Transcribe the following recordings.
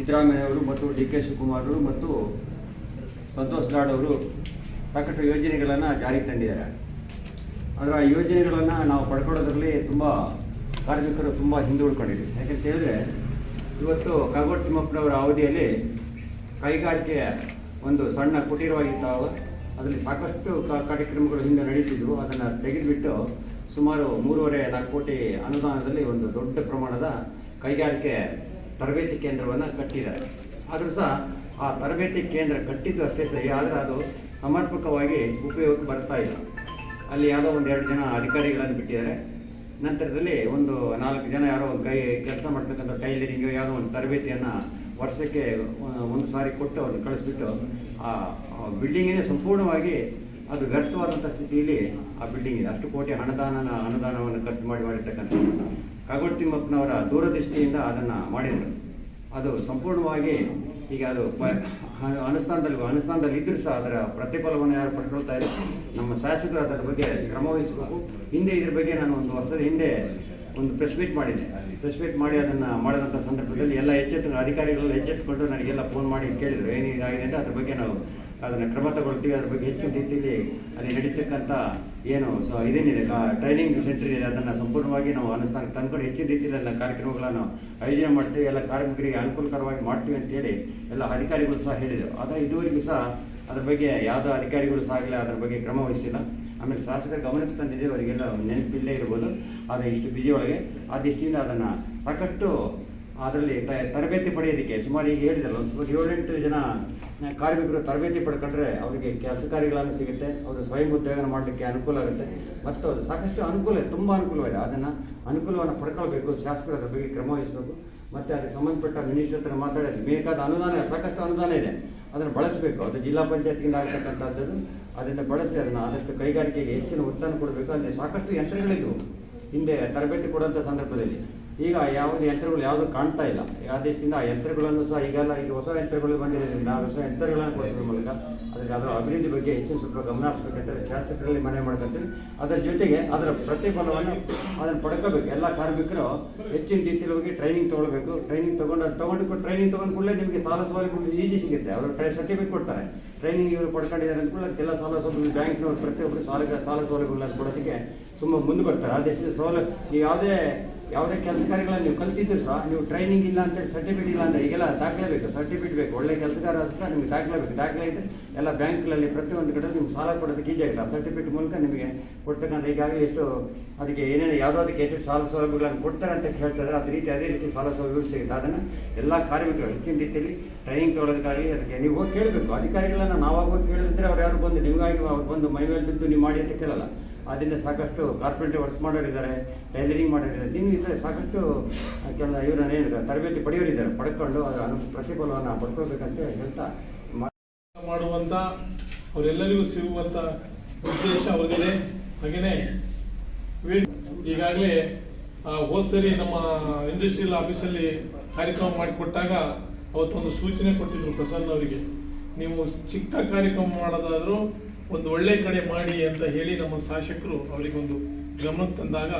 ಸಿದ್ದರಾಮಯ್ಯ ಅವರು ಮತ್ತು D K Shivakumar ಅವರು ಮತ್ತು ಸಂತೋಷ್ ಲಾಡ್ ಅವರು ಸಾಕಷ್ಟು ಯೋಜನೆಗಳನ್ನು ಜಾರಿಗೆ ತಂದಿದ್ದಾರೆ. ಆದರೆ ಆ ಯೋಜನೆಗಳನ್ನು ನಾವು ಪಡ್ಕೊಳ್ಳೋದ್ರಲ್ಲಿ ತುಂಬ ಕಾರ್ಮಿಕರು ತುಂಬ ಹಿಂದೆ ಉಳ್ಕೊಂಡಿದ್ದೀವಿ ಯಾಕಂತ ಹೇಳಿದ್ರೆ ಇವತ್ತು ಕಗೋಟ್ ತಿಮ್ಮಪ್ಪನವರ ಅವಧಿಯಲ್ಲಿ ಕೈಗಾರಿಕೆ ಒಂದು ಸಣ್ಣ ಕುಟೀರವಾಗಿದ್ದಾವೆ. ಅದರಲ್ಲಿ ಸಾಕಷ್ಟು ಕಾರ್ಯಕ್ರಮಗಳು ಹಿಂದೆ ನಡೀತಿದ್ವು. ಅದನ್ನು ತೆಗೆದುಬಿಟ್ಟು ಸುಮಾರು ಮೂರುವರೆ ನಾಲ್ಕು ಕೋಟಿ ಅನುದಾನದಲ್ಲಿ ಒಂದು ದೊಡ್ಡ ಪ್ರಮಾಣದ ಕೈಗಾರಿಕೆ ತರಬೇತಿ ಕೇಂದ್ರವನ್ನು ಕಟ್ಟಿದ್ದಾರೆ. ಆದರೂ ಸಹ ಆ ತರಬೇತಿ ಕೇಂದ್ರ ಕಟ್ಟಿದ್ದು ಅಷ್ಟೇ ಸರಿ ಆದರೆ ಅದು ಸಮರ್ಪಕವಾಗಿ ಉಪಯೋಗಕ್ಕೆ ಬರ್ತಾ ಇಲ್ಲ. ಅಲ್ಲಿ ಯಾವುದೋ ಒಂದು ಎರಡು ಜನ ಅಧಿಕಾರಿಗಳನ್ನು ಬಿಟ್ಟಿದ್ದಾರೆ. ನಂತರದಲ್ಲಿ ಒಂದು ನಾಲ್ಕು ಜನ ಯಾರೋ ಕೈ, ಕೆಲಸ ಮಾಡ್ತಕ್ಕಂಥ ಟೈಲರಿಂಗ್ ಯಾವುದೋ ಒಂದು ತರಬೇತಿಯನ್ನು ವರ್ಷಕ್ಕೆ ಒಂದು ಸಾರಿ ಕೊಟ್ಟು ಅವ್ರನ್ನ ಕಳಿಸ್ಬಿಟ್ಟು ಆ ಬಿಲ್ಡಿಂಗಿನೇ ಸಂಪೂರ್ಣವಾಗಿ ಅದು ವ್ಯರ್ಥವಾದಂಥ ಸ್ಥಿತಿಯಲ್ಲಿ ಆ ಬಿಲ್ಡಿಂಗ್ ಇದೆ. ಅಷ್ಟು ಕೋಟಿ ಹಣದಾನ ಅನುದಾನವನ್ನು ಖರ್ಚು ಮಾಡಿ ಮಾಡಿರ್ತಕ್ಕಂಥ ಕಾಗೋಡು ತಿಮ್ಮಪ್ಪನವರ ದೂರದೃಷ್ಟಿಯಿಂದ ಅದನ್ನು ಮಾಡಿದರು. ಅದು ಸಂಪೂರ್ಣವಾಗಿ ಈಗ ಅದು ಪ- ಅನು- ಅನುಷ್ಠಾನದಲ್ಲಿ ಅನುಷ್ಠಾನದಲ್ಲಿ ಇದ್ದರೂ ಸಹ ಅದರ ಪ್ರತಿಫಲವನ್ನು ಯಾರು ಪಡ್ಕೊಳ್ತಾ ಇಲ್ಲ. ನಮ್ಮ ಶಾಸಕರು ಅದರ ಬಗ್ಗೆ ಕ್ರಮ ವಹಿಸಬೇಕು. ಹಿಂದೆ ಇದ್ರ ಬಗ್ಗೆ ನಾನು ಒಂದು ವರ್ಷದ ಹಿಂದೆ ಒಂದು ಪ್ರೆಸ್ ಮೀಟ್ ಮಾಡಿದ್ದೆ. ಪ್ರೆಸ್ ಮೀಟ್ ಮಾಡಿ ಅದನ್ನು ಮಾಡಿದಂಥ ಸಂದರ್ಭದಲ್ಲಿ ಎಲ್ಲ ಎಚ್ಚೆತ್ತು ಅಧಿಕಾರಿಗಳೆಲ್ಲ ಎಚ್ಚೆತ್ತುಕೊಂಡು ನನಗೆಲ್ಲ ಫೋನ್ ಮಾಡಿ ಕೇಳಿದರು. ಏನಿದಾಗಿದೆ ಅಂತ ಅದ್ರ ಬಗ್ಗೆ ನಾವು ಅದನ್ನು ಕ್ರಮ ತಗೊಳ್ತೀವಿ, ಅದ್ರ ಬಗ್ಗೆ ಹೆಚ್ಚು ರೀತಿಯಲ್ಲಿ ಅಲ್ಲಿ ನಡೀತಕ್ಕಂಥ ಏನು, ಸೊ ಇದೇನಿದೆ ಟ್ರೈನಿಂಗ್ ಸೆಂಟರ್ ಇದೆ, ಅದನ್ನು ಸಂಪೂರ್ಣವಾಗಿ ನಾವು ಅನುಷ್ಠಾನಕ್ಕೆ ತಂದ್ಕೊಂಡು ಹೆಚ್ಚಿನ ರೀತಿಯಲ್ಲಿ ಎಲ್ಲ ಕಾರ್ಯಕ್ರಮಗಳನ್ನು ಆಯೋಜನೆ ಮಾಡ್ತೀವಿ, ಎಲ್ಲ ಕಾರ್ಮಿಕರಿಗೆ ಅನುಕೂಲಕರವಾಗಿ ಮಾಡ್ತೀವಿ ಅಂತೇಳಿ ಎಲ್ಲ ಅಧಿಕಾರಿಗಳು ಸಹ ಹೇಳಿದರು. ಆದರೆ ಇದುವರೆಗೂ ಸಹ ಅದ್ರ ಬಗ್ಗೆ ಯಾವುದೋ ಅಧಿಕಾರಿಗಳು ಸಹ ಆಗಲಿ ಅದ್ರ ಬಗ್ಗೆ ಕ್ರಮ ವಹಿಸಿಲ್ಲ. ಆಮೇಲೆ ಶಾಸಕರ ಗಮನಕ್ಕೆ ತಂದಿದೆ, ಅವರಿಗೆಲ್ಲ ನೆನಪಿಲ್ಲೇ ಇರ್ಬೋದು. ಆದರೆ ಇಷ್ಟು ಬಿಜಿ ಒಳಗೆ ಆ ದೃಷ್ಟಿಯಿಂದ ಅದನ್ನು ಸಾಕಷ್ಟು ಅದರಲ್ಲಿ ತರಬೇತಿ ಪಡೆಯೋದಕ್ಕೆ ಸುಮಾರು ಈಗ ಹೇಳಿದಲ್ಲ ಒಂದು ಸುಮಾರು ಏಳೆಂಟು ಜನ ಕಾರ್ಮಿಕರು ತರಬೇತಿ ಪಡ್ಕೊಂಡ್ರೆ ಅವರಿಗೆ ಕೆಲಸ ಕಾರ್ಯಗಳನ್ನು ಸಿಗುತ್ತೆ, ಅವರು ಸ್ವಯಂ ಉದ್ಯೋಗ ಮಾಡಲಿಕ್ಕೆ ಅನುಕೂಲ ಆಗುತ್ತೆ. ಮತ್ತು ಅದು ಸಾಕಷ್ಟು ಅನುಕೂಲ ಇದೆ ತುಂಬ ಅನುಕೂಲವಿದೆ ಅದನ್ನು ಅನುಕೂಲವನ್ನು ಪಡ್ಕೊಳ್ಬೇಕು, ಶಾಸಕರು ಬಗ್ಗೆ ಕ್ರಮ ವಹಿಸಬೇಕು. ಮತ್ತು ಅದಕ್ಕೆ ಸಂಬಂಧಪಟ್ಟ ಮಿನಿಸ್ಟರ್ ಹತ್ರ ಮಾತಾಡಿ ಬೇಕಾದ ಅನುದಾನ, ಸಾಕಷ್ಟು ಅನುದಾನ ಇದೆ. ಅದನ್ನು ಬಳಸಬೇಕು. ಅದು ಜಿಲ್ಲಾ ಪಂಚಾಯತ್ಗಿಂದ ಆಗ್ತಕ್ಕಂಥದ್ದು ಅದನ್ನು ಬಳಸಿ ಅದನ್ನು ಆದಷ್ಟು ಕೈಗಾರಿಕೆಗೆ ಹೆಚ್ಚಿನ ಉತ್ಸಾಹ ಕೊಡಬೇಕು. ಅಂದರೆ ಸಾಕಷ್ಟು ಯಂತ್ರಗಳಿದ್ವು ಹಿಂದೆ ತರಬೇತಿ ಕೊಡುವಂಥ ಸಂದರ್ಭದಲ್ಲಿ. ಈಗ ಯಾವುದೇ ಯಂತ್ರಗಳು ಯಾವುದು ಕಾಣ್ತಾ ಇಲ್ಲ. ಆ ದೇಶದಿಂದ ಆ ಯಂತ್ರಗಳನ್ನು ಸಹ ಈಗೆಲ್ಲ ಈಗ ಹೊಸ ಯಂತ್ರಗಳು ಬಂದಿರೋದ್ರಿಂದ ಹೊಸ ಯಂತ್ರಗಳನ್ನು ಕೊಡಿಸೋದ್ರ ಮೂಲಕ ಅದಕ್ಕೆ ಅದರ ಅಭಿವೃದ್ಧಿ ಬಗ್ಗೆ ಹೆಚ್ಚಿನ ಸ್ವಲ್ಪ ಗಮನ ಹರಿಸ್ಬೇಕಂತಾರೆ ಶಾಸಕರಲ್ಲಿ ಮನವಿ ಮಾಡ್ಕೊಂತೀವಿ ಅದರ ಜೊತೆಗೆ ಅದರ ಪ್ರತಿಫಲವನ್ನು ಅದನ್ನು ಪಡ್ಕೋಬೇಕು. ಎಲ್ಲ ಕಾರ್ಮಿಕರು ಹೆಚ್ಚಿನ ರೀತಿಯಲ್ಲಿ ಹೋಗಿ ಟ್ರೈನಿಂಗ್ ತೊಗೊಳ್ಬೇಕು. ಟ್ರೈನಿಂಗ್ ತೊಗೊಂಡು ಅದು ತೊಗೊಂಡು ಟ್ರೈನಿಂಗ್ ತೊಗೊಂಡು ಕೂಡಲೇ ನಿಮಗೆ ಸಾಲ ಸೌಲಭ್ಯ ಈಜಿ ಸಿಗುತ್ತೆ. ಅವರು ಟ್ರೈ ಸರ್ಟಿಫಿಕೇಟ್ ಕೊಡ್ತಾರೆ. ಟ್ರೈನಿಂಗ್ ಇವರು ಪಡ್ಕೊಂಡಿದ್ದಾರೆ ಅಂದ್ಕೊಳ್ಳಿ ಅದಕ್ಕೆಲ್ಲ ಸಾಲ ಸೌಲಭ್ಯ ಬ್ಯಾಂಕ್ನವರು ಪ್ರತಿಯೊಬ್ಬರು ಸಾಲ ಸಾಲ ಸೌಲಭ್ಯಗಳನ್ನು ಕೊಡೋದಕ್ಕೆ ತುಂಬ ಮುಂದೆ ಬರ್ತಾರೆ. ಆ ದೇಶದ ಸೌಲಭ್ಯ ಯಾವುದೇ ಯಾವುದೇ ಕೆಲಸ ಕಾರ್ಯಗಳನ್ನು ನೀವು ಕಲ್ತಿದ್ರು ಸಹ, ನೀವು ಟ್ರೈನಿಂಗ್ ಇಲ್ಲ ಅಂತ ಸರ್ಟಿಫಿಕೇಟ್ ಇಲ್ಲ ಅಂತ ಈಗೆಲ್ಲ ದಾಖಲೆ ಬೇಕು ಸರ್ಟಿಫಿಕೇಟ್ ಬೇಕು. ಒಳ್ಳೆ ಕೆಲಸಗಾರ ಅಂತ ನಿಮಗೆ ದಾಖಲೆ ಬೇಕು. ದಾಖಲೆ ಇದ್ದರೆ ಎಲ್ಲ ಬ್ಯಾಂಕ್ಗಳಲ್ಲಿ ಪ್ರತಿಯೊಂದು ಕಡೆ ನಿಮ್ಗೆ ಸಾಲ ಕೊಡೋದಕ್ಕೆ ಈಜಿ ಇಲ್ಲ ಆ ಸರ್ಟಿಫಿಕೇಟ್ ಮೂಲಕ ನಿಮಗೆ ಕೊಡ್ತಕ್ಕಂಥ ಈಗಾಗಲೇ ಎಷ್ಟು ಅದಕ್ಕೆ ಏನೇನು ಯಾವುದೋ ಅದಕ್ಕೆ ಎಷ್ಟು ಸಾಲ ಸೌಲಭ್ಯಗಳನ್ನು ಕೊಡ್ತಾರೆ ಅಂತ ಹೇಳ್ತಾ ಇದ್ದಾರೆ ಅದೇ ರೀತಿ ಅದೇ ರೀತಿ ಸಾಲ ಸೌಲಭ್ಯಗಳು ಸಿಗುತ್ತೆ. ಅದನ್ನು ಎಲ್ಲ ಕಾರ್ಮಿಕರು ಹೆಚ್ಚಿನ ರೀತಿಯಲ್ಲಿ ಟ್ರೈನಿಂಗ್ ತೊಗೊಳೋದಕ್ಕಾಗಿ ಅದಕ್ಕೆ ನೀವು ಹೋಗಿ ಕೇಳಬೇಕು. ಅಧಿಕಾರಿಗಳನ್ನ ನಾವಾಗ ಹೋಗಿ ಕೇಳಿದ್ರೆ ಅವ್ರು ಯಾರು ಬಂದು, ನಿಮಗಾಗಿ ಅವ್ರು ಬಂದು ಮೈ ಮೇಲೆ ಬಿದ್ದು ನೀವು ಮಾಡಿ ಅಂತ ಕೇಳಲ್ಲ. ಅದರಿಂದ ಸಾಕಷ್ಟು ಕಾರ್ಪೊರೇಟ್ ವರ್ಕ್ ಮಾಡೋರಿದ್ದಾರೆ, ಟೈಲರಿಂಗ್ ಮಾಡೋರಿದ್ದಾರೆ. ಇನ್ನು ಇದ್ದರೆ ಸಾಕಷ್ಟು, ಕೆಲ ಇವರನ್ನ ಏನು ತರಬೇತಿ ಪಡೆಯೋರಿದ್ದಾರೆ. ಪಡ್ಕೊಂಡು ಅದರ ಪ್ರತಿಫಲವನ್ನು ಪಡ್ಕೊಳ್ಬೇಕಂತ ಹೇಳ್ತಾ ಮಾಡುವಂಥ ಅವರೆಲ್ಲರಿಗೂ ಸಿಗುವಂಥ ಉದ್ದೇಶ ಅವರಿಗಿದೆ. ಹಾಗೆಯೇ ಈಗಾಗಲೇ ಹೋದ್ಸರಿ ನಮ್ಮ ಇಂಡಸ್ಟ್ರಿಯಲ್ ಆಫೀಸಲ್ಲಿ ಕಾರ್ಯಕ್ರಮ ಮಾಡಿಕೊಟ್ಟಾಗ ಅವತ್ತೊಂದು ಸೂಚನೆ ಕೊಟ್ಟಿದ್ರು ಪ್ರಸನ್ನ ಅವರಿಗೆ. ನೀವು ಚಿಕ್ಕ ಕಾರ್ಯಕ್ರಮ ಮಾಡೋದಾದ್ರೂ ಒಂದು ಒಳ್ಳೆ ಕಡೆ ಮಾಡಿ ಅಂತ ಹೇಳಿ ನಮ್ಮ ಶಾಸಕರು ಅವರಿಗೊಂದು ಗಮನಕ್ಕೆ ತಂದಾಗ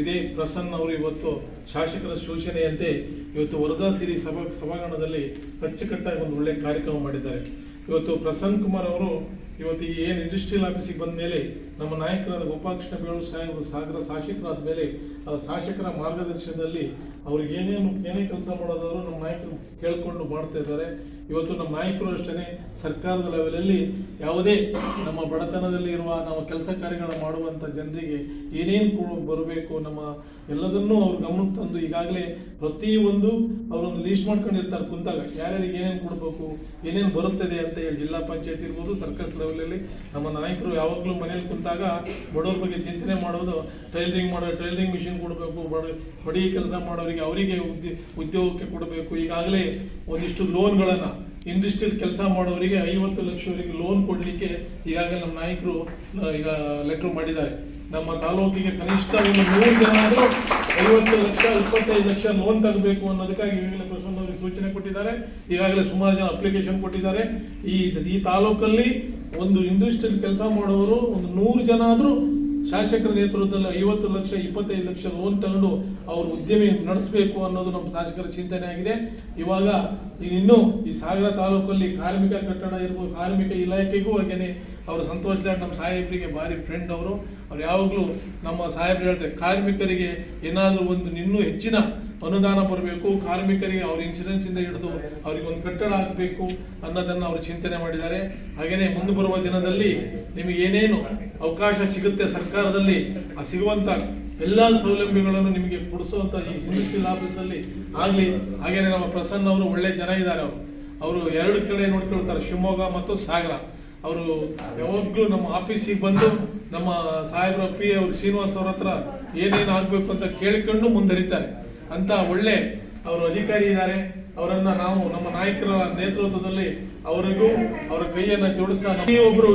ಇದೇ ಪ್ರಸನ್ನ ಅವರು ಇವತ್ತು ಶಾಸಕರ ಸೂಚನೆಯಂತೆ ಇವತ್ತು ವರದಾ ಸಿರಿ ಸಭಾ ಸಭಾಂಗಣದಲ್ಲಿ ಅಚ್ಚುಕಟ್ಟಾಗಿ ಒಂದು ಒಳ್ಳೆ ಕಾರ್ಯಕ್ರಮ ಮಾಡಿದ್ದಾರೆ. ಇವತ್ತು ಪ್ರಸನ್ನ ಕುಮಾರ್ ಅವರು ಇವತ್ತು ಏನು ಇಂಡಸ್ಟ್ರಿಯಲ್ ಆಫೀಸಿಗೆ ಬಂದ ಮೇಲೆ ನಮ್ಮ ನಾಯಕರಾದ ಗೋಪಾಲಕೃಷ್ಣ ಬೇಳೂರು ಸಾಹೇಬರು ಸಾಗರ ಶಾಸಕರಾದ ಮೇಲೆ ಶಾಸಕರ ಮಾರ್ಗದರ್ಶನದಲ್ಲಿ ಅವ್ರಿಗೆ ಏನೇನು, ಏನೇ ಕೆಲಸ ಮಾಡೋದಾದ್ರು ನಮ್ಮ ನಾಯಕರು ಕೇಳಿಕೊಂಡು ಮಾಡ್ತಾ ಇದ್ದಾರೆ. ಇವತ್ತು ನಮ್ಮ ನಾಯಕರು ಅಷ್ಟೇ ಸರ್ಕಾರದ ಲೆವೆಲಲ್ಲಿ ಯಾವುದೇ ನಮ್ಮ ಬಡತನದಲ್ಲಿ ಇರುವ ನಾವು ಕೆಲಸ ಕಾರ್ಯಗಳನ್ನು ಮಾಡುವಂಥ ಜನರಿಗೆ ಏನೇನು ಬರಬೇಕು ನಮ್ಮ ಎಲ್ಲದನ್ನೂ ಅವ್ರು ಗಮನಕ್ಕೆ ತಂದು ಈಗಾಗಲೇ ಪ್ರತಿಯೊಂದು ಅವರೊಂದು ಲೀಸ್ಟ್ ಮಾಡ್ಕೊಂಡಿರ್ತಾರೆ ಕುಂತಾಗ. ಯಾರ್ಯಾರಿಗೆ ಏನೇನು ಕೊಡಬೇಕು, ಏನೇನು ಬರುತ್ತದೆ ಅಂತ ಹೇಳಿ ಜಿಲ್ಲಾ ಪಂಚಾಯತ್ ಇರ್ಬೋದು, ಸರ್ಕಸ್ ಲೆವೆಲಲ್ಲಿ ನಮ್ಮ ನಾಯಕರು ಯಾವಾಗಲೂ ಮನೇಲಿ ಕುಂತಾಗ ಬಡವ್ರ ಬಗ್ಗೆ ಚಿಂತನೆ ಮಾಡೋದು ಟೈಲರಿಂಗ್ ಮಾಡೋ ಟೈಲರಿಂಗ್ ಮಿಷಿನ್ ಕೊಡಬೇಕು, ಬಡ, ಬಡಿ ಕೆಲಸ ಮಾಡೋರಿಗೆ ಅವರಿಗೆ ಉದ್ಯ, ಉದ್ಯೋಗಕ್ಕೆ ಕೊಡಬೇಕು. ಈಗಾಗಲೇ ಒಂದಿಷ್ಟು ಲೋನ್ಗಳನ್ನು ಇಂಡಸ್ಟ್ರಿಯಲ್ ಕೆಲಸ ಮಾಡೋರಿಗೆ ಐವತ್ತು ಲಕ್ಷವರೆಗೆ ಲೋನ್ ಕೊಡಲಿಕ್ಕೆ ಈಗಾಗಲೇ ನಮ್ಮ ನಾಯಕರು ಈಗ ಲೆಟರ್ ಮಾಡಿದ್ದಾರೆ. ನಮ್ಮ ತಾಲೂಕಿಗೆ ಕನಿಷ್ಠ ಒಂದು ಮೂರು ಜನ ಆದರೂ ಐವತ್ತು ಲಕ್ಷ, ಇಪ್ಪತ್ತೈದು ಲಕ್ಷ ಲೋನ್ ತಗಬೇಕು ಅನ್ನೋದಕ್ಕಾಗಿ ಈಗಾಗಲೇ ಪ್ರಸನ್ನ ಅವರಿಗೆ ಸೂಚನೆ ಕೊಟ್ಟಿದ್ದಾರೆ. ಈಗಾಗಲೇ ಸುಮಾರು ಜನ ಅಪ್ಲಿಕೇಶನ್ ಕೊಟ್ಟಿದ್ದಾರೆ. ಈ ಈ ತಾಲೂಕಲ್ಲಿ ಒಂದು ಇಂಡಸ್ಟ್ರಿಯಲ್ ಕೆಲಸ ಮಾಡೋರು ಒಂದು ನೂರು ಜನ ಆದರೂ ಶಾಸಕರ ನೇತೃತ್ವದಲ್ಲಿ ಐವತ್ತು ಲಕ್ಷ, ಇಪ್ಪತ್ತೈದು ಲಕ್ಷ ಲೋನ್ ತಗೊಂಡು ಅವರು ಉದ್ಯಮಿ ನಡೆಸಬೇಕು ಅನ್ನೋದು ನಮ್ಮ ಶಾಸಕರ ಚಿಂತನೆ ಆಗಿದೆ. ಇವಾಗ ಇನ್ನೂ ಈ ಸಾಗರ ತಾಲೂಕಲ್ಲಿ ಕಾರ್ಮಿಕ ಕಟ್ಟಡ ಇರ್ಬೋದು, ಕಾರ್ಮಿಕ ಇಲಾಖೆಗೂ ಹಾಗೇನೆ ಅವರು ಸಂತೋಷ್ ನಮ್ಮ ಸಾಹೇಬರಿಗೆ ಭಾರಿ ಫ್ರೆಂಡ್ ಅವರು. ಅವ್ರು ಯಾವಾಗಲೂ ನಮ್ಮ ಸಾಹೇಬರು ಹೇಳ್ತಾರೆ ಕಾರ್ಮಿಕರಿಗೆ ಏನಾದರೂ ಒಂದು ಇನ್ನೂ ಹೆಚ್ಚಿನ ಅನುದಾನ ಬರಬೇಕು. ಕಾರ್ಮಿಕರಿಗೆ ಅವ್ರ ಇನ್ಶೂರೆನ್ಸ್ ಇಂದ ಹಿಡಿದು ಅವ್ರಿಗೆ ಒಂದು ಕಟ್ಟಡ ಆಗಬೇಕು ಅನ್ನೋದನ್ನು ಅವರು ಚಿಂತನೆ ಮಾಡಿದ್ದಾರೆ. ಹಾಗೆಯೇ ಮುಂದೆ ಬರುವ ದಿನದಲ್ಲಿ ನಿಮಗೆ ಏನೇನು ಅವಕಾಶ ಸಿಗುತ್ತೆ ಸರ್ಕಾರದಲ್ಲಿ, ಆ ಸಿಗುವಂತ ಎಲ್ಲ ಸೌಲಭ್ಯಗಳನ್ನು ನಿಮಗೆ ಕೊಡಿಸುವಂತ ಈ ಇಂಡಸ್ಟ್ರಿಯಲ್ ಆಫೀಸಲ್ಲಿ ಆಗಲಿ. ಹಾಗೆಯೇ ನಮ್ಮ ಪ್ರಸನ್ನ ಅವರು ಒಳ್ಳೆ ಜನ ಇದ್ದಾರೆ ಅವರು. ಅವರು ಎರಡು ಕಡೆ ನೋಡ್ಕೊಳ್ತಾರೆ, ಶಿವಮೊಗ್ಗ ಮತ್ತು ಸಾಗರ. ಅವರು ಯಾವಾಗಲೂ ನಮ್ಮ ಆಫೀಸಿಗೆ ಬಂದು ನಮ್ಮ ಸಾಹೇಬ್ರ ಪಿ ಅವರು ಶ್ರೀನಿವಾಸ್ ಅವ್ರ ಹತ್ರ ಏನೇನು ಆಗ್ಬೇಕು ಅಂತ ಕೇಳಿಕೊಂಡು ಮುಂದರಿತಾರೆ ಅಂತ ಒಳ್ಳೆ ಅವರು ಅಧಿಕಾರಿ ಇದ್ದಾರೆ. ಅವರನ್ನ ನಾವು ನಮ್ಮ ನಾಯಕರ ನೇತೃತ್ವದಲ್ಲಿ ಅವರಿಗೂ ಅವರ ಕೈಯನ್ನ ಜೋಡಿಸ್ತಾ ಪ್ರತಿಯೊಬ್ರು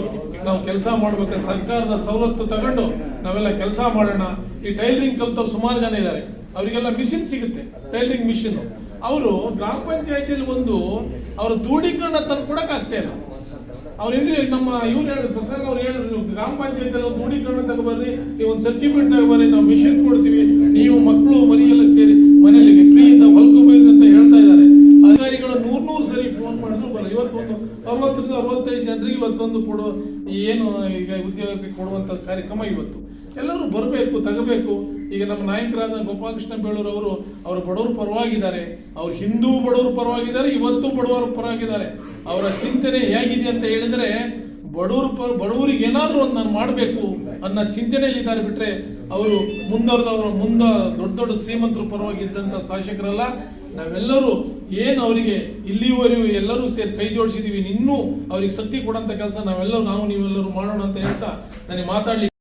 ನಾವು ಕೆಲಸ ಮಾಡ್ಬೇಕಾದ್ರೆ ಸರ್ಕಾರದ ಸವಲತ್ತು ತಗೊಂಡು ನಾವೆಲ್ಲ ಕೆಲಸ ಮಾಡೋಣ. ಈ ಟೈಲರಿಂಗ್ ಕಲ್ತವ್ರು ಸುಮಾರು ಜನ ಇದ್ದಾರೆ. ಅವರಿಗೆಲ್ಲ ಮಿಷಿನ್ ಸಿಗುತ್ತೆ, ಟೈಲರಿಂಗ್ ಮಿಷಿನ್ ಅವರು ಗ್ರಾಮ ಪಂಚಾಯತಿಯಲ್ಲಿ ಒಂದು ಅವ್ರ ದೂಢೀಕರಣ ತಂದು ಕೊಡಕ್ ಆಗ್ತಾ ಇಲ್ಲ. ಅವ್ರು ಏನ್ರಿ ನಮ್ಮ ಇವ್ರು ಹೇಳಿದ್ರು ಪ್ರಸಂಗ ಅವ್ರು ಹೇಳಿದ್ರು, ನೀವು ಗ್ರಾಮ ಪಂಚಾಯತ್ ಒಂದು ದೂಢೀಕರಣ ತಗೊಬರ್ರಿ ನೀವು ಒಂದು ಸರ್ಟಿಫಿಕೇಟ್ ತಗೊಬರ್ರಿ ನಾವು ಮಿಷನ್ ಕೊಡ್ತೀವಿ. ನೀವು ಮಕ್ಕಳು ಮರಿಯೆಲ್ಲ ಸೇರಿ ಮನೆಯಲ್ಲಿ ಫ್ರೀಯಿಂದ ಬೈದ್ರಿ ಅಂತ ಹೇಳ್ತಾ ಇದ್ದಾರೆ. ಅಧಿಕಾರಿಗಳು ನೂರ್ ನೂರು ಸರಿ ಫೋನ್ ಮಾಡಿದ್ರು, ಬರ ಇವತ್ತೊಂದು ಅರವತ್ತರಿಂದ ಅರವತ್ತೈದು ಜನರಿಗೆ ಇವತ್ತೊಂದು ಕೊಡುವ, ಈ ಏನು ಈಗ ಉದ್ಯೋಗಕ್ಕೆ ಕೊಡುವಂತ ಕಾರ್ಯಕ್ರಮ ಇವತ್ತು. ಈಗ ನಮ್ಮ ನಾಯಕರಾದ ಗೋಪಾಲಕೃಷ್ಣ ಬೇಳೂರು ಅವರು ಅವರು ಬಡವರು ಪರವಾಗಿದ್ದಾರೆ, ಅವ್ರು ಹಿಂದೂ ಬಡವರು ಪರವಾಗಿದ್ದಾರೆ, ಇವತ್ತು ಬಡವರು ಪರವಾಗಿದ್ದಾರೆ. ಅವರ ಚಿಂತನೆ ಹೇಗಿದೆ ಅಂತ ಹೇಳಿದ್ರೆ, ಬಡವರು ಪ, ಬಡವರಿಗೆ ಏನಾದರೂ ಒಂದು ನಾನು ಮಾಡಬೇಕು ಅನ್ನೋ ಚಿಂತನೆಯಲ್ಲಿ ಇದ್ದಾರೆ ಬಿಟ್ರೆ, ಅವರು ಮುಂದವರೆದವರು, ಮುಂದ ದೊಡ್ಡ ದೊಡ್ಡ ಶ್ರೀಮಂತರ ಪರವಾಗಿದ್ದಂತ ಶಾಸಕರಲ್ಲ, ನಾವೆಲ್ಲರೂ ಏನು ಅವರಿಗೆ ಇಲ್ಲಿವರೆಗೂ ಎಲ್ಲರೂ ಸೇರಿ ಕೈ ಜೋಡಿಸಿದೀವಿ, ಇನ್ನೂ ಅವ್ರಿಗೆ ಶಕ್ತಿ ಕೊಡಂತ ಕೆಲಸ ನಾವೆಲ್ಲರೂ, ನಾವು ನೀವೆಲ್ಲರೂ ಮಾಡೋಣ ಅಂತ ಹೇಳ್ತಾ, ನನಗೆ ಮಾತಾಡ್ಲಿಕ್ಕೆ